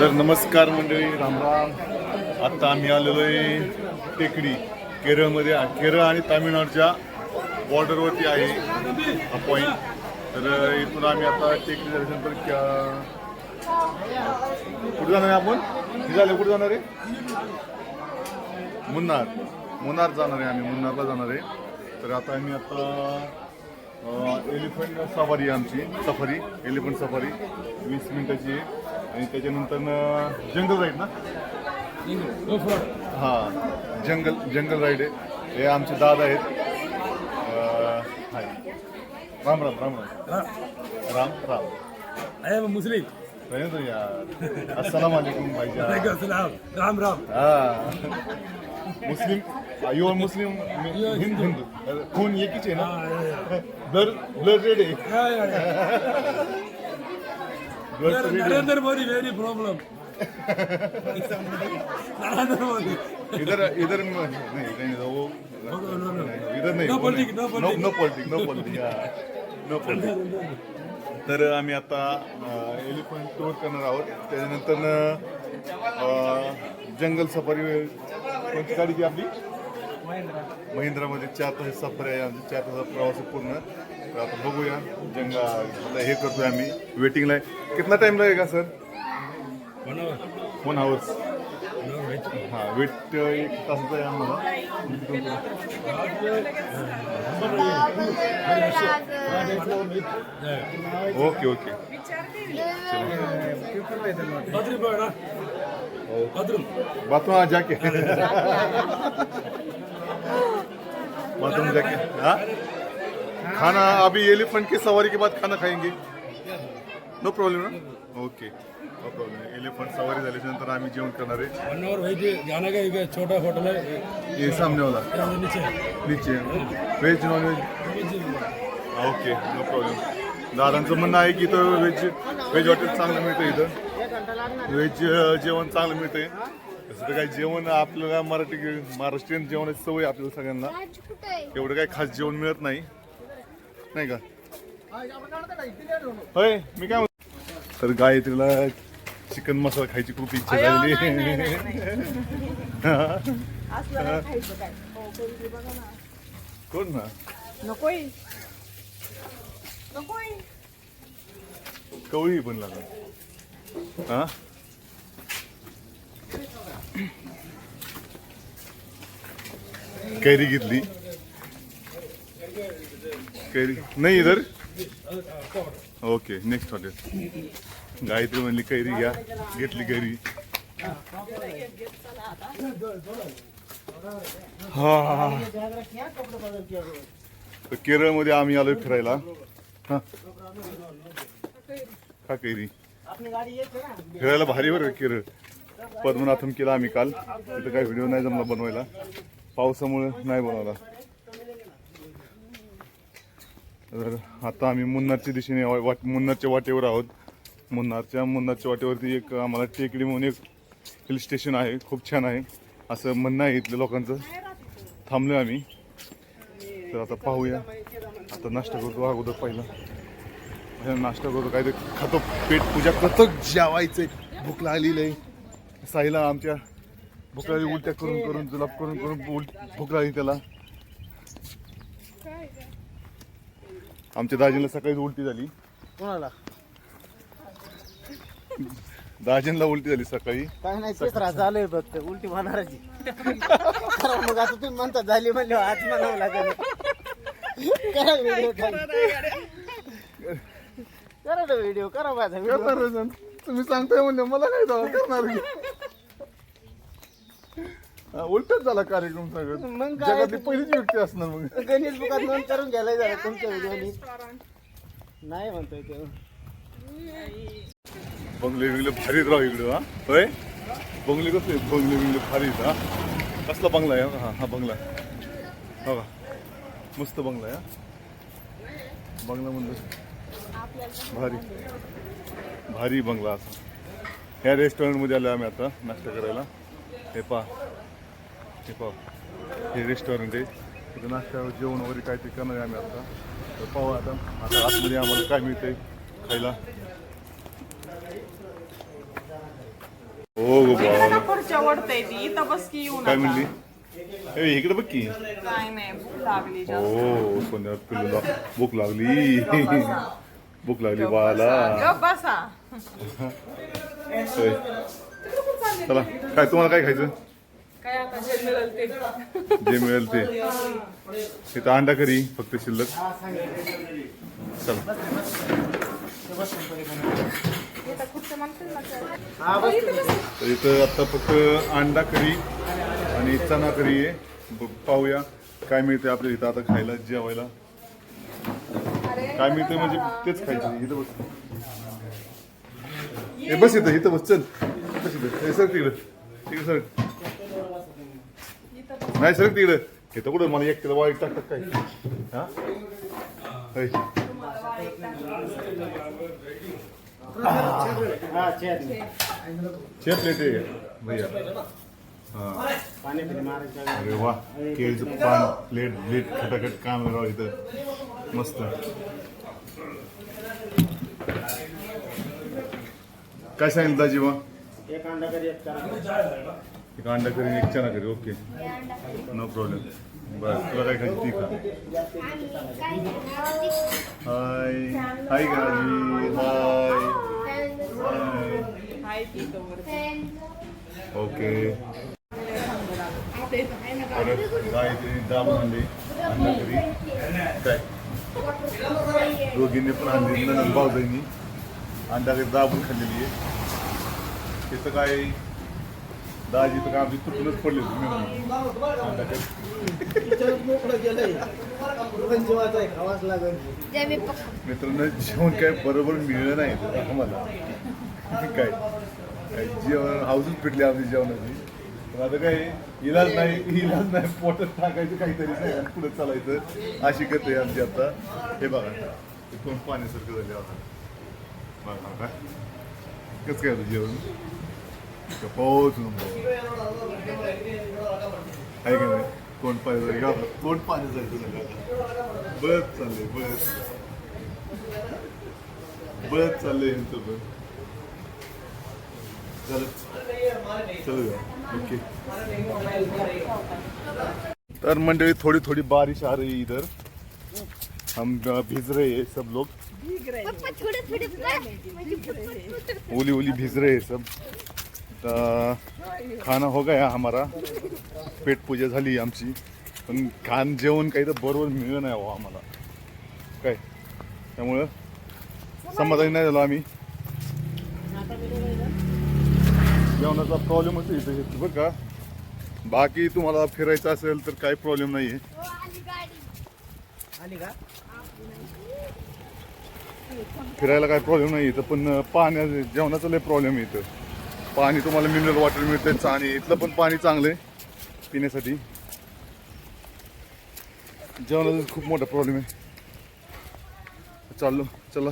तर नमस्कार मंडळी रामराम आत्ता आम्ही आलेलो आहे टेकडी केरळमध्ये केरळ आणि तामिळनाडूच्या बॉर्डरवरती आहे हा पॉईंट तर इथून आम्ही आता टेकडी दर्शन क्या- कुठे जाणार आहे आपण? झाले कुठे जाणार आहे? मुन्नार. मुन्नार जाणार आहे आम्ही मुन्नारला जाणार आहे. तर आता आम्ही आता एलिफंट सफारी आहे आमची सफारी एलिफंट सफारी वीस मिनिटाची आहे. आणि त्याच्यानंतर जंगल राईड ना? हां जंगल जंगल राईड आहे. हे आमचे दादा आहेत. हाय. राम राम राम राम. राम राम. Muslim. रहने दो यार. अस्सलाम वालेकुम भाईजान. Ram Ram. हा. मुस्लिम युअर मुस्लिम हिंदू. हिंदू खून एकीच आहे ना. ब्लर ब्लर रेड आहे. Narendra Modi, very problem. Narendra Modi. इधर इधर नहीं नहीं नहीं, वो. इधर नाही No politics, no no politics. No politic no politic no politic तर आम्ही आता एलिफंट टूर करणार आहोत त्याच्यानंतर जंगल सफारी कोणती गाडी आपली महिंद्रामध्ये चार तास सफारी आहे आमची चार तासाचा प्रवास आहे पूर्ण तर आता बघूया. जंग आता हे करतोय आम्ही. वेटिंगला आहे. कितना टाइम लागेगा सर. One hours. हां वेट एक तासाचा आहे आम्हाला. Okay okay. बाथरूम जाके बाथरूम जाके हाँ खाना अभी एलिफेंट की सवारी के बाद खाना खाएंगे। नो प्रॉब्लेम ना ओके नो प्रॉब्लेम एलिफंट सवारी झाल्याच्यानंतर आम्ही जेवण करणार आहे. जाने का एक छोटा होटल है हे सामने वाला. नीचे नीचे veg non veg okay no problem दादांचं म्हणणं आहे की इथं व्हेज व्हेज हॉटेल चांगलं मिळतं इथं. व्हेज जेवण चांगलं मिळतंय. तसं तर काही जेवण आपल्याला मराठी महाराष्ट्रीयन जेवणाची सवय आपल्याला सगळ्यांना. एवढं काही खास जेवण मिळत नाही. नाही का? होय मी काय म्हणतो? तर गायत्रीला चिकन मसाला खायची खूप इच्छा झालेली कोण ना? नकोय नकोय कवळी पण लागला. हा? कैरी घेतली. कैरी. नाही इधर? ओके नेक्स्ट हॉटेल गायत्री म्हणली कैरी घ्या. घेतली कैरी. हा. तर केरळमध्ये आम्ही आलोय फिरायला. हा. का कैरी. फिरायला भारी बरं का केरळ. पद्मनाथम केला आम्ही काल. तिथं काही व्हिडिओ नाही जमला बनवायला. पावसामुळे नाही बनवला. तर आता आम्ही मुन्नारच्या दिशेने वाट मुन्नारच्या वाटेवर आहोत. मुन्नारच्या मुन्नारच्या वाटेवरती एक आम्हाला टेकडी म्हणून एक हिल स्टेशन आहे. खूप छान आहे. असं म्हणणं आहे इथल्या लोकांचं. थांबलो आम्ही. तर आता पाहूया. आता नाश्ता करतो अगोदर पहिला. नाश्ता करतो. काहीतरी खातो. पेट पूजा करतो. जेवायचंय भूक लागलेली आहे. साईला आमच्या भूक लागली उलट्या करून करून जुलाब करून करून उलट भूक लागली त्याला. आमच्या दाजीला सकाळीच उलटी झाली. कोणाला? दाजींला उलटी झाली सकाळी. काय नाही तेच त्रास झालोय फक्त उलटी होणारची. करा मग आता तुम्ही म्हणता झाली म्हणले आज म्हणावं लागेल. करा व्हिडिओ करा व्हिडिओ करा माझा व्हिडिओ. तुम्ही सांगताय म्हणले मला काय जावं करणार उलटच झाला कार्यक्रम सगळं. मग काय? जगातली पहिलीच व्यक्ती असणार मग. गणेश बुकात नोंद करून घ्यायला झालं तुमच्या व्हिडिओनी नाही म्हणतोय ते. बंगले बिंगले भारीत राव इकडं हा. होय? बंगले कसले? बंगले बिंगले भारीत हा. कसला बंगला आहे हा? हा बंगला. हो का मस्त बंगला आहे हा. बंगला म्हणलं. भारी. भारी बंगला असा. ह्या रेस्टॉरंटमध्ये आलो आम्ही आता नाश्ता करायला. हे पहा. पहा हे रेस्टॉरंट आहे तिथं नाश्ता जेवण वगैरे काय ते करणार आम्ही आता तर पाहू आता आता आतमध्ये आम्हाला काय मिळतंय खायला हो गो बाबा का खुर्च्या ओढताय ती. इथं बस की येऊ काय म्हणली? ए इकडे बघ की. काय नाही भूक लागली जास्त. हो सोन्या पिल्लूला भूक लागली. भूक लागली बाळाला. गप बसा. होय. चला. काय तुम्हाला काय खायचं? जे मिळेल ते. इथं अंडा करी फक्त शिल्लक. चला. हा बस तर इथं आता फक्त अंडा करी आणि चना करी आहे. पाहूया. काय मिळते आपल्या इथं आता खायला जेवायला? काय मिळते म्हणजे तेच खायचं. इथं बस. हे बस इथं इथं बस चल. बस इथं. हे सर तिकडं. तिकडे सर. नाही सर तिकडं. येतं कुठं मला एक किलो वाईट टाकतात काय? हा? होय. हा छे प्लेट आहे भैया. हा. पाणी मारायचं अरे वा केळीचं पान प्लेट प्लेट खटाखट काम राव इथं. मस्त. काय सांगितलं जीवा एक अंडा करी एक करा एक अंडा करी एक चना करी ओके. नो प्रॉब्लेम बरं तुला काय खायची? ती खा. हाय हाय गाजी हाय हाय हाय ओके परत काय ते दाबून आणले म्हणजे? अंडा करी. काय? दोघींनी पण आणली नंतर भाऊजाईंनी. अंडा करी दाबून खाल्लेली आहे. तिथं काय? दाजी तर आमची तुटूनच पडली होती मित्रांनो जेवण काय बरोबर मिळलं नाही आम्हाला. काय? काय जेवण हाऊसच पिटली आमची जेवणाची. पण आता काय इलाज नाही इलाज नाही पोटात टाकायचं काहीतरी नाही पुढे चालायचं. अशी गत आहे आमची आता. हे बघा ते कोण पाण्यासारखं झाले आता. बघा काय कसं काय जेवण? पाऊस आहे का नाही कोण पाणी का कोण झालं आता बस चाललंय बस बरंच चाललंय यांचं पण चल चलू ओके तर मंडळी थोड़ी थोड़ी बारिश आ रही है इधर हम भीज रहे हैं सब लोग ओली ओली भीज रहे हैं सब खाना हो गया हमारा. पेट पूजा झाली आमची. पण खान जेवण काही तर बरोबर मिळलं नाही हो आम्हाला. काय? त्यामुळं समाधानी नाही झालो आम्ही. जेवणाचा प्रॉब्लेम होतो इथे हे बरं का? बाकी तुम्हाला फिरायचं असेल तर काही प्रॉब्लेम नाही आहे फिरायला काही प्रॉब्लेम नाही इथं पण पाण्या जेवणाचा लय प्रॉब्लेम आहे इथं. पाणी तुम्हाला मिनरल वॉटर मिळतं आणि इथलं पण पाणी चांगलं आहे पिण्यासाठी. जेवणाचा खूप मोठा प्रॉब्लेम आहे. चाललो चला.